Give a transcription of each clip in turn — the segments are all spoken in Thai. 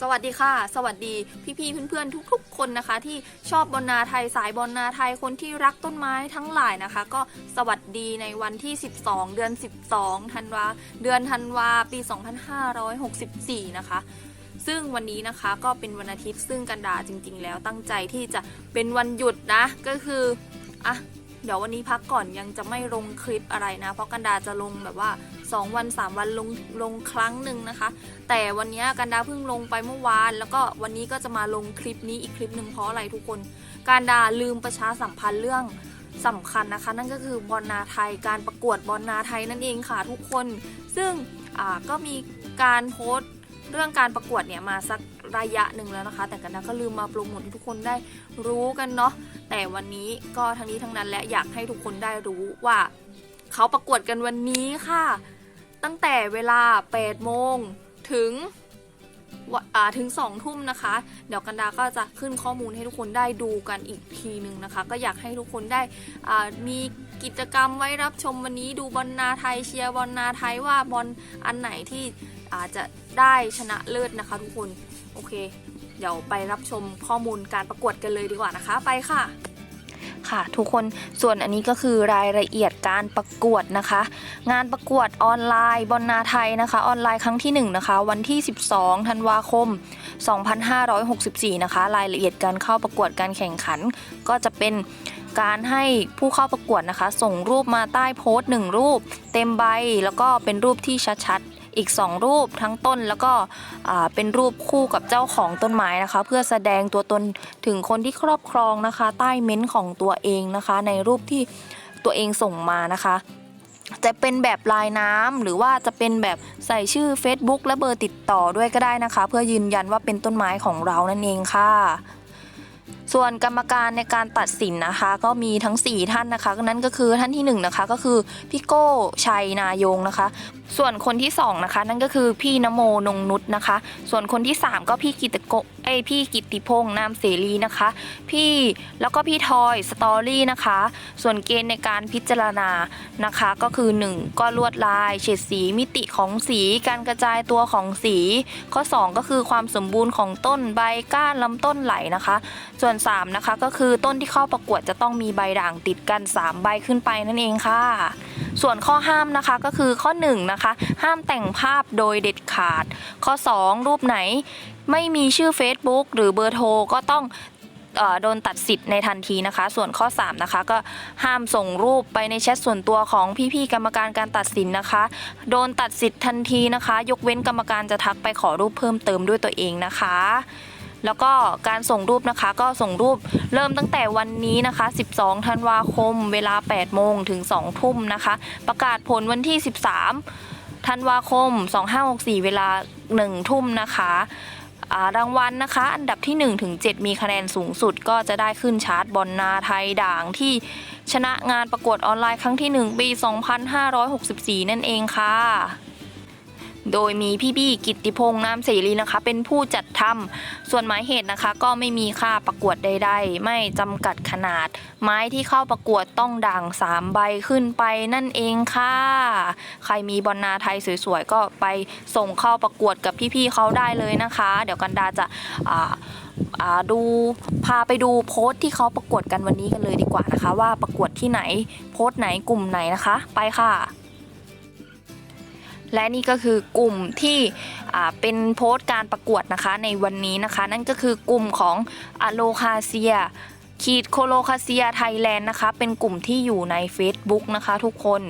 สวัสดีค่ะ สวัสดีพี่ๆเพื่อนๆทุกๆ คนนะคะ ที่ชอบบอลนาไทยสายบอลนาไทยคนที่รักต้นไม้ทั้งหลายนะคะ ก็สวัสดีในวันที่ 12 เดือน 12ธันวาเดือนธันวาปี 2564 นะคะซึ่งวันนี้นะคะก็เป็นวันอาทิตย์ซึ่งกันดาจริง ๆ แล้วตั้งใจที่จะเป็นวันหยุดนะ ก็คืออะ เดี๋ยววันนี้พักก่อนยังจะไม่ลงคลิปอะไรนะ เพราะกันดาจะลงแบบว่า 2 วัน 3 วันลงลงครั้งหนึ่งนะคะ แต่วันนี้กันดาเพิ่งลงไปเมื่อวาน แล้วก็วันนี้ก็จะมาลงคลิปนี้อีกคลิปหนึ่งเพราะอะไรทุกคน การดาลืมประชาสัมพันธ์เรื่องสำคัญนะคะ นั่นก็คือบอลนาไทยการประกวดบอลนาไทยนั่นเองค่ะทุกคน ซึ่งก็มีการโพสต์ เรื่องการประกวดเนี่ยมาสักระยะหนึ่งแล้วนะคะ แต่กันดาก็ลืมมาโปรโมทให้ทุกคนได้รู้กันเนาะแต่วันนี้ก็ทั้งนี้ทั้งนั้นและอยากให้ทุกคนได้รู้ว่า เขาประกวดกันวันนี้ค่ะ ตั้งแต่เวลา8โมงถึงว่าถึง2ทุ่มนะคะ เดี๋ยวกันดาก็จะขึ้นข้อมูลให้ทุกคนได้ดูกันอีกทีหนึ่งนะคะ ก็อยากให้ทุกคนได้อ่ามีกิจกรรมไว้รับชมวันนี้ดูบอลนาไทยเชียร์บอลนาไทยว่าบอลอันไหนที่ อาจจะได้ชนะเลิศนะคะทุกคน โอเค เดี๋ยวไปรับชมข้อมูลการประกวดกันเลยดีกว่านะคะ ไปค่ะค่ะทุกคนส่วนอันนี้ก็คือรายละเอียดการประกวดนะคะ งานประกวดออนไลน์บอลนาไทยนะคะ ออนไลน์ครั้งที่1นะคะวันที่ 12ธันวาคม 2564 นะคะ รายละเอียดการเข้าประกวดการแข่งขัน ก็จะเป็นการให้ผู้เข้าประกวดนะคะ ส่งรูปมาใต้โพสต์หนึ่งรูป เต็มใบแล้วก็เป็นรูปที่ชัด อีก 2 รูปทั้งต้นแล้วก็เป็นรูปคู่กับเจ้าของต้นไม้นะคะ เพื่อแสดงตัวตนถึงคนที่ครอบครองนะคะ ใต้เม้นของตัวเองนะคะ ในรูปที่ตัวเองส่งมานะคะ จะเป็นแบบลายน้ำหรือว่าจะเป็นแบบใส่ชื่อ Facebook และเบอร์ติดต่อด้วยก็ได้นะคะ เพื่อยืนยันว่าเป็นต้นไม้ของเรานั่นเองค่ะ ส่วนกรรมการในการตัดสินนะคะ ก็มีทั้ง 4 ท่านนะคะนั่นก็คือท่านที่1นะคะก็คือพี่โก้ชัยนายงนะคะ ส่วนคนที่2นะคะนั่นก็คือพี่นโมนงนุษนะคะ ส่วนคนที่ 3 ก็พี่กิตโกเอ้ยพี่กิตติพงษ์นามเสรีนะคะ พี่แล้วก็พี่ทอยสตอรี่นะคะ ส่วนเกณฑ์ในการพิจารณานะคะ ก็คือ 1 ก็ลวดลายเฉดสีมิติของสีการกระจายตัวของสี ข้อ 2 ก็คือความสมบูรณ์ของต้นใบก้านลำต้นไหลนะคะ ส่วน 3 นะคะ ก็คือต้นที่เข้าประกวดจะต้องมีใบด่างติดกัน 3 ใบขึ้นไปนั่นเองค่ะ ส่วนข้อห้ามนะคะก็คือข้อ1นะคะห้ามแต่งภาพโดยเด็ดขาด ข้อ 2 รูปไหน ไม่มีชื่อ Facebook หรือเบอร์โทรก็ต้องโดนตัดสิทธิ์ในทันทีนะคะ ส่วนข้อ 3 นะคะ ก็ห้ามส่งรูปไปในแชทส่วนตัวของพี่ๆกรรมการการตัดสินนะคะ โดนตัดสิทธิ์ทันทีนะคะ ยกเว้นกรรมการจะทักไปขอรูปเพิ่มเติมด้วยตัวเองนะคะ แล้วก็การส่งรูปนะคะก็ส่งรูปเริ่มตั้งแต่วันนี้นะคะ 12 ธันวาคม เวลา 8 โมงถึง 2 ทุ่มนะคะ ประกาศผลวันที่ 13 ธันวาคม 2564 เวลา 1 ทุ่มนะคะ รางวัลนะคะ อันดับที่ 1 ถึง 7 มีคะแนนสูงสุด ก็จะได้ขึ้นชาร์ตบอลนาไทยด่างที่ชนะงานประกวดออนไลน์ครั้งที่ 1 ปี 2564 นั่นเองค่ะ โดยมีพี่บี้กิติพงษ์นามเสรีนะคะ เป็นผู้จัดทำส่วนหมายเหตุนะคะ ก็ไม่มีค่าประกวดใด ๆ ไม่จำกัดขนาด ไม้ที่เข้าประกวดต้องด่าง3ใบขึ้นไปนั่นเองค่ะ ใครมีบอลนาไทยสวยๆ ก็ไปส่งเข้าประกวดกับพี่ๆเขาได้เลยนะคะ เดี๋ยวกันดาจะดูพาไปดูโพสต์ที่เขาประกวดกันวันนี้กันเลยดีกว่านะคะ ว่าประกวดที่ไหนโพสต์ไหนกลุ่มไหนนะคะ ไปค่ะ และนี่ก็คือกลุ่มที่เป็นโพสต์การประกวดนะคะในวันนี้นะคะ นั่นก็คือกลุ่มของอโลคาเซียขีดโคโลคาเซียไทยแลนด์นะคะ เป็นกลุ่มที่อยู่ใน Facebook นะคะทุกคน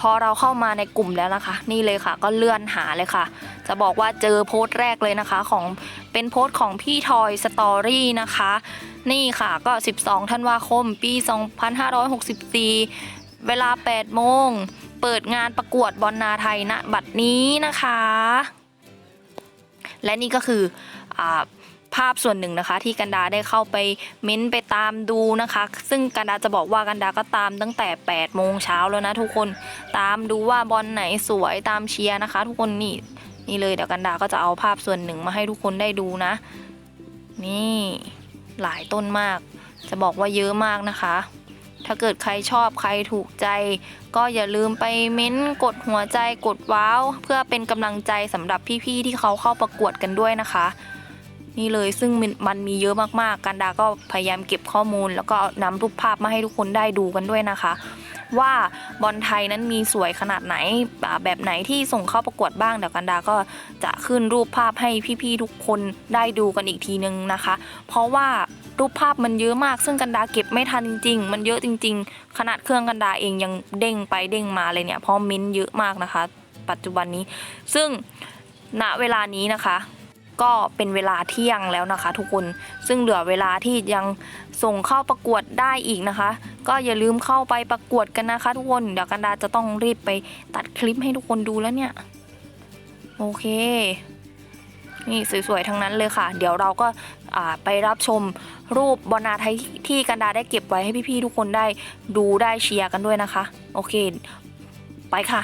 พอเราเข้ามาในกลุ่มแล้วนะคะ นี่เลยค่ะ ก็เลื่อนหาเลยค่ะ จะบอกว่าเจอโพสต์แรกเลยนะคะของเป็นโพสต์ของพี่ทอยสตอรี่นะคะ นี่ค่ะก็ 12 ธันวาคม ปี 2564 เวลา 8 โมง เปิดงานประกวดบอลนาไทยณบัดนี้นะคะ และนี่ก็คืออภาพส่วนหนึ่งนะคะ ที่กันดาได้เข้าไปเม้นไปตามดูนะคะ ซึ่งกันดาจะบอกว่ากันดาก็ตามตั้งแต่8โมงเช้าแล้วนะทุกคนตามดูว่าบอลไหนสวยตามเชียร์นะคะ ทุกคนนี่นี่เลยเดี๋ยวกันดาก็จะเอาภาพส่วนหนึ่งมาให้ทุกคนได้ดูนะ นี่หลายต้นมาก จะบอกว่าเยอะมากนะคะ ถ้าเกิดใครชอบใครถูกใจ ก็อย่าลืมไปเม้นต์กดหัวใจกดว้าว เพื่อเป็นกำลังใจสำหรับพี่ๆที่เขาเข้าประกวดกันด้วยนะคะ นี่เลยซึ่งมันมีเยอะมากๆกันดาก็พยายามเก็บข้อมูล แล้วก็นำรูปภาพมาให้ทุกคนได้ดูกันด้วยนะคะ ว่าบอลไทยนั้นมีสวยขนาดไหนแบบไหนที่ส่งเข้าประกวดบ้างเดี๋ยวกันดาก็จะขึ้นรูปภาพให้พี่ๆทุกคนได้ดูกันอีกทีนึงนะคะ เพราะว่า รูปภาพมันเยอะมาก ซึ่งกันดาเก็บไม่ทันจริง ๆ มันเยอะจริง ๆ ขนาดเครื่องกันดาเองยังเด้งไปเด้งมาเลยเนี่ย เพราะมิ้นท์เยอะมากนะคะ ปัจจุบันนี้ ซึ่งณเวลานี้นะคะ ก็เป็นเวลาเที่ยงแล้วนะคะ ทุกคน ซึ่งเหลือเวลาที่ยังส่งเข้าประกวดได้อีกนะคะ ก็อย่าลืมเข้าไปประกวดกันนะคะ ทุกคน เดี๋ยวกันดาจะต้องรีบไปตัดคลิปให้ทุกคนดูแล้วเนี่ย โอเค นี่สวยๆทั้งนั้นเลยค่ะ เดี๋ยวเราก็ไปรับชมรูปบอลนาไทยที่กันดาได้เก็บไว้ให้พี่ๆทุกคนได้ดูได้เชียร์กันด้วยนะคะ โอเค ไปค่ะ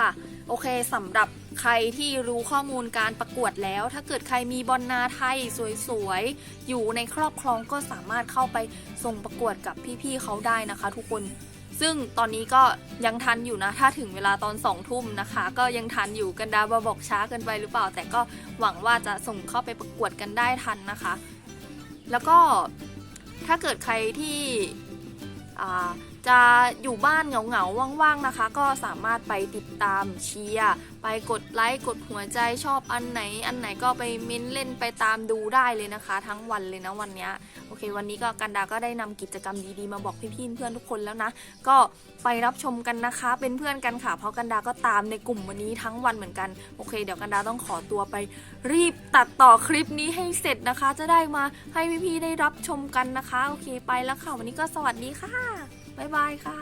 ค่ะ โอเคสำหรับใครที่รู้ข้อมูลการประกวดแล้ว ถ้าเกิดใครมีบอลนาไทยสวยๆ อยู่ในครอบครองก็สามารถเข้าไปส่งประกวดกับพี่ๆเขาได้นะคะ ทุกคน ซึ่งตอนนี้ก็ยังทันอยู่นะ ถ้าถึงเวลาตอนสองทุ่มนะคะ ก็ยังทันอยู่กันดาบบอกช้าเกินไปหรือเปล่า แต่ก็หวังว่าจะส่งเข้าไปประกวดกันได้ทันนะคะ แล้วก็ถ้าเกิดใครที่อ่า จะอยู่บ้านเหงาๆ ว่างๆ นะคะ ก็สามารถไปติดตามเชียร์ไปกดไลค์กดหัวใจชอบอันไหน อันไหนก็ไปเม้นเล่นไปตามดูได้เลยนะคะ ทั้งวันเลยนะวันนี้โอเค วันนี้ก็กันดาก็ได้นำกิจกรรมดีๆ มาบอกพี่ๆเพื่อนทุกคนแล้วนะ ก็ไปรับชมกันนะคะ เป็นเพื่อนกันค่ะ เพราะกันดาก็ตามในกลุ่มวันนี้ทั้งวันเหมือนกันโอเค เดี๋ยวกันดาต้องขอตัวไป รีบตัดต่อคลิปนี้ให้เสร็จนะคะ จะได้มาให้พี่ๆได้รับชมกันนะคะ โอเคไปแล้วค่ะ วันนี้ก็สวัสดีค่ะ บ๊ายบายค่ะ